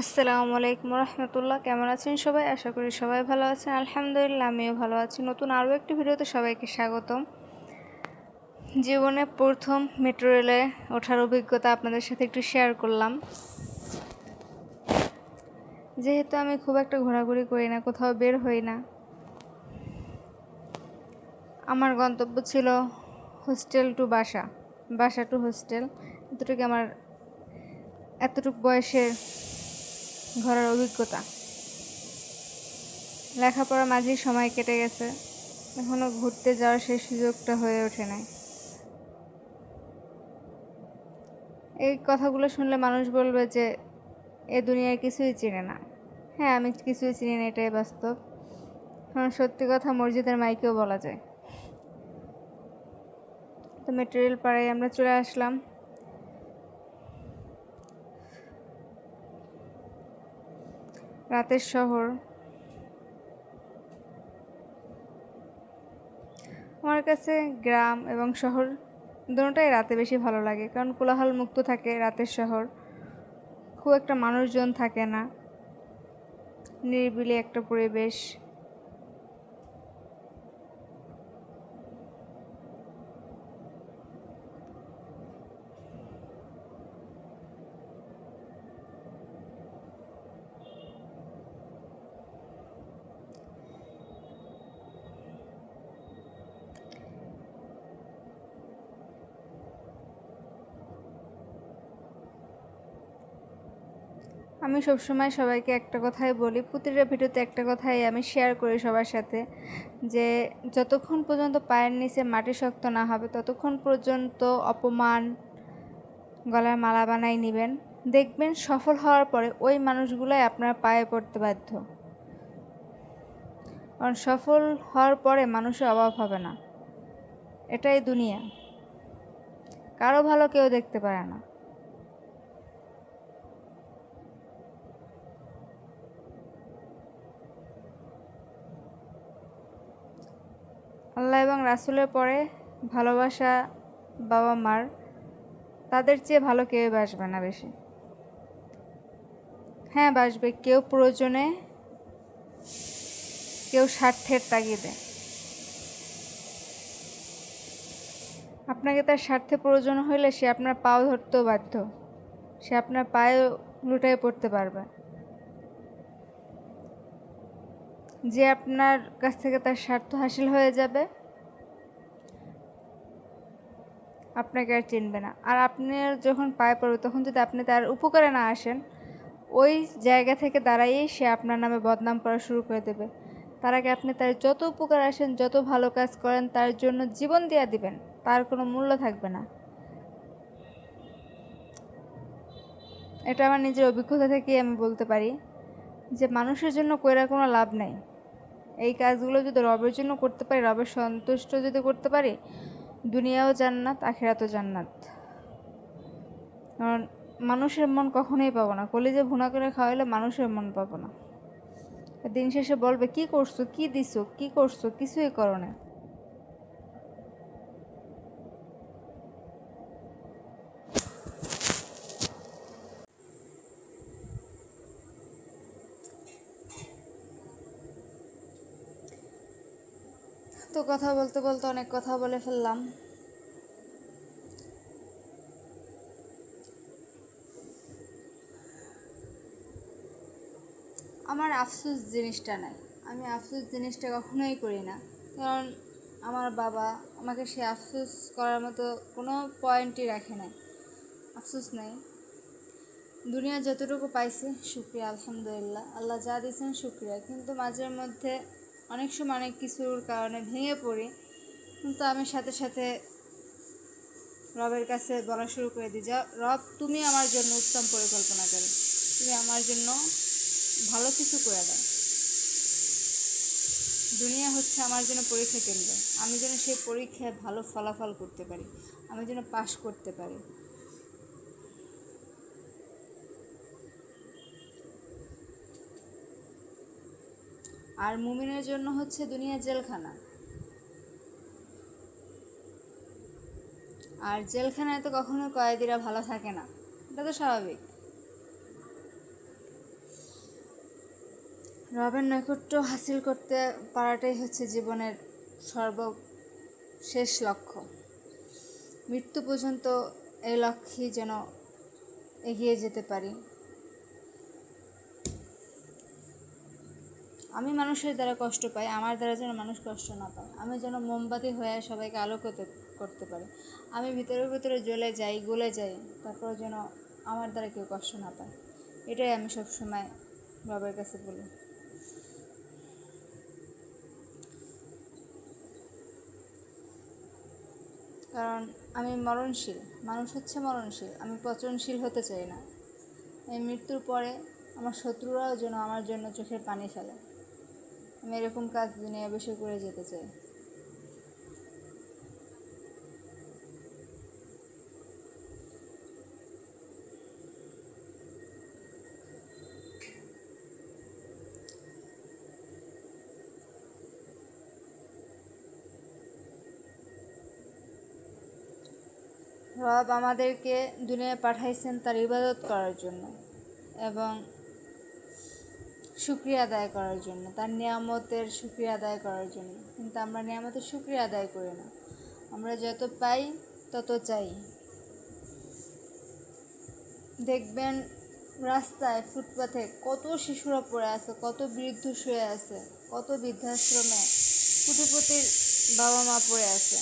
আসসালামু আলাইকুম রহমতুল্লাহ। কেমন আছেন সবাই? আশা করি সবাই ভালো আছেন। আলহামদুলিল্লাহ, আমিও ভালো আছি। নতুন আরও একটি ভিডিওতে সবাইকে স্বাগতম। জীবনে প্রথম মেট্রো রেলে ওঠার অভিজ্ঞতা আপনাদের সাথে একটু শেয়ার করলাম। যেহেতু আমি খুব একটা ঘোরাঘুরি করি না, কোথাও বের হই না। আমার গন্তব্য ছিল হোস্টেল টু বাসা বাসা টু হোস্টেল। এতটুকু আমার, এতটুকু বয়সের ঘোরার অভিজ্ঞতা। লেখাপড়া মাঝেই সময় কেটে গেছে। এখনও ঘুরতে যাওয়ার সেই সুযোগটা হয়ে ওঠে নাই। এই কথাগুলো শুনলে মানুষ বলবে যে, এ দুনিয়ার কিছুই চিনে না। হ্যাঁ আমি কিছুই চিনি না, এটাই বাস্তব। কারণ সত্যি কথা মসজিদের মাইকেও বলা যায়। তো মেটেরিয়াল পাড়ায় আমরা চলে আসলাম। রাতের শহর। আমার কাছে গ্রাম এবং শহর দুটাই রাতে বেশি ভালো লাগে, কারণ কোলাহল মুক্ত থাকে রাতের শহর। খুব একটা মানুষজন থাকে না। নিরিবিলি একটা পরিবেশ। আমি সবসময় সবাইকে একটা কথাই বলি, প্রতিটা ভিডিওতে একটা কথাই আমি শেয়ার করি সবার সাথে, যে যতক্ষণ পর্যন্ত পায়ের নিচে মাটি শক্ত না হবে, ততক্ষণ পর্যন্ত অপমান গলার মালা বানাই নেবেন। দেখবেন সফল হওয়ার পরে ওই মানুষগুলোই আপনার পায়ে পড়তে বাধ্য। কারণ সফল হওয়ার পরে মানুষের অভাব হবে না। এটাই দুনিয়া। কারও ভালো কেউ দেখতে পারে না। আল্লাহ এবং রাসুলের পরে ভালোবাসা বাবা মার তাদের চেয়ে ভালো কেউ বাসবে না বেশি। হ্যাঁ বাসবে। কেউ প্রয়োজনে কেউ স্বার্থের তাগিদে। আপনাকে তার স্বার্থে প্রয়োজন হলে সে আপনার পাও ধরতেও বাধ্য। সে আপনার পায়ে লুটাই পড়তে পারবে। যে আপনার কাছ থেকে তার স্বার্থ হাসিল হয়ে যাবে, আপনাকে আর চিনবে না। আর আপনার যখন পায়ে পড়বে, তখন যদি আপনি তার উপকারে না আসেন, ওই জায়গা থেকে দাঁড়াইয়েই সে আপনার নামে বদনাম করা শুরু করে দেবে। তার আগে আপনি তার যত উপকার আসেন, যত ভালো কাজ করেন, তার জন্য জীবন দেওয়া দিবেন। তার কোনো মূল্য থাকবে না। এটা আমার নিজের অভিজ্ঞতা থেকেই আমি বলতে পারি যে মানুষের জন্য কইরা কোনো লাভ নাই। এই কাজগুলো যদি রবের জন্য করতে পারি, রবের সন্তুষ্ট যদি করতে পারি, দুনিয়াও জান্নাত, আখেরাতও জান্নাত। কারণ মানুষের মন কখনোই পাবো না। কলেজে ভুনা করে খাওয়াইলে মানুষের মন পাবো না। দিন শেষে বলবে, কি করছ? কি দিছো? কি করছ? কিছুই করো না। তো কথা বলতে বলতে অনেক কথা বলে ফেললাম। আমার আফসোস জিনিসটা নাই। আমি আফসোস জিনিসটা কখনোই করি না। কারণ আমার বাবা আমাকে সে আফসোস করার মতো কোনো পয়েন্টই রাখে নাই। আফসোস নাই। দুনিয়া যতটুকু পাইছে, শুক্রিয়া, আলহামদুলিল্লাহ। আল্লাহ যা দিয়েছেন, শুক্রিয়া। কিন্তু মাঝের মধ্যে অনেক সময় অনেক কিছুর কারণে ভেঙে পড়ি। কিন্তু আমি সাথে সাথে রবের কাছে বলা শুরু করে দিই যা, রব, তুমি আমার জন্য উত্তম পরিকল্পনা করো। তুমি আমার জন্য ভালো কিছু করে দাও। দুনিয়া হচ্ছে আমার জন্য পরীক্ষা কেন্দ্র। আমি যেন সেই পরীক্ষায় ভালো ফলাফল করতে পারি। আমি যেন পাশ করতে পারি। আর মুমিনের জন্য হচ্ছে দুনিয়া জেলখানা। আর জেলখানায় তো কখনো কয়েদিরা ভালো থাকে না। এটা তো স্বাভাবিক। রবের নৈকট্য হাসিল করতে পারাটাই হচ্ছে জীবনের সর্বশেষ লক্ষ্য। মৃত্যু পর্যন্ত এই লক্ষ্যেই যেন এগিয়ে যেতে পারি। আমি মানুষের দ্বারা কষ্ট পাই, আমার দ্বারা যেন মানুষ কষ্ট না পায়। আমি যেন মোমবাতি হয়ে সবাইকে আলোকিত করতে পারি। আমি ভিতরে ভিতরে জ্বলে যাই, গলে যাই তারপর যেন আমার দ্বারা কেউ কষ্ট না পায়। এটাই আমি সবসময় বাবার কাছে বলি। কারণ আমি মরণশীল, মানুষ হচ্ছে মরণশীল, আমি পচনশীল হতে চাই না। এই মৃত্যুর পরে আমার শত্রুরাও যেন আমার জন্য চোখের পানি ফেলে। আমি এরকম কাজ দুনিয়া বেশি করে যেতে চাই। রব আমাদেরকে দুনিয়ায় পাঠাইছেন তার ইবাদত করার জন্য এবং শুক্রিয়া আদায় করার জন্য, তার নিয়ামতের শুক্রিয়া আদায় করার জন্য। কিন্তু আমরা নিয়ামতের শুক্রিয়া আদায় করি না। আমরা যত পাই, তত চাই। দেখবেন রাস্তায়, ফুটপাথে কত শিশুরা পড়ে আছে, কত বৃদ্ধ শুয়ে আছে, কত বৃদ্ধাশ্রমে কুটিপতির বাবা মা পড়ে আছে।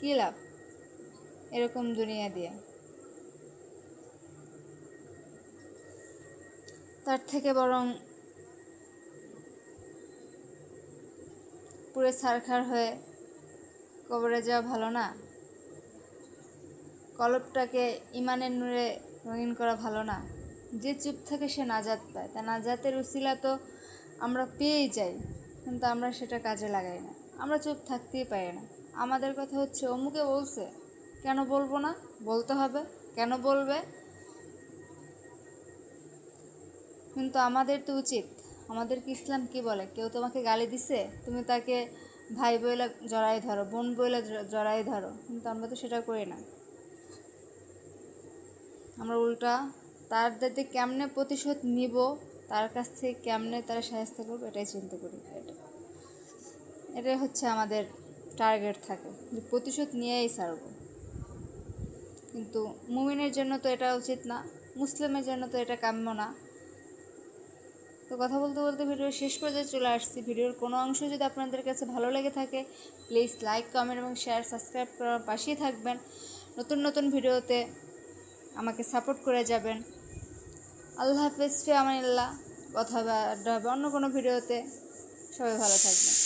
কী লাভ? এরকম দুনিয়া দিয়ে। তার থেকে বরং পুরো ছারখার হয়ে কবরে যাওয়া ভালো না? কলপটাকে ইমানের নূরে রঙিন করা ভালো না। যে চুপ থাকে সে নাজাত পায়। তা নাজাতের উসিলা তো আমরা পেয়েই যাই, কিন্তু আমরা সেটা কাজে লাগাই না। আমরা চুপ থাকতেই পারি না। আমাদের কথা হচ্ছে, অমুকে বলছে, কেন বলব না? বলতে হবে। কেন বলবে? কিন্তু আমাদের তো উচিত। আমাদের কি ইসলাম কি বলে? কেউ তোমাকে গালি দিছে, তুমি তাকে ভাই বইলে জড়াই ধরো, বোন বইলে জড়াই ধরো। কিন্তু আমরা তো সেটা করি না। আমরা উল্টা তার যাতে কেমনে প্রতিশোধ নিব, তার কাছ থেকে কেমনে তারা সাহায্য করব, এটাই চিন্তা করি। এটা এটাই হচ্ছে আমাদের টার্গেট থাকে, যে প্রতিশোধ নিয়েই ছাড়ব। কিন্তু মুমিনের জন্য তো এটা উচিত না, মুসলিমের জন্য তো এটা কাম্য না। তো কথা বলতে বলতে ভিডিও শেষ পর্যায়ে চলে আসছি। ভিডিওর কোনো অংশ যদি আপনাদের কাছে ভালো লেগে থাকে প্লিজ লাইক কমেন্ট এবং শেয়ার সাবস্ক্রাইব করার পাশেই থাকবেন। নতুন নতুন ভিডিওতে আমাকে সাপোর্ট করে যাবেন। আল্লাহ হাফিজ ফি আমানিল্লাহ কথা হবে অন্য কোনো ভিডিওতে সবাই ভালো থাকবেন।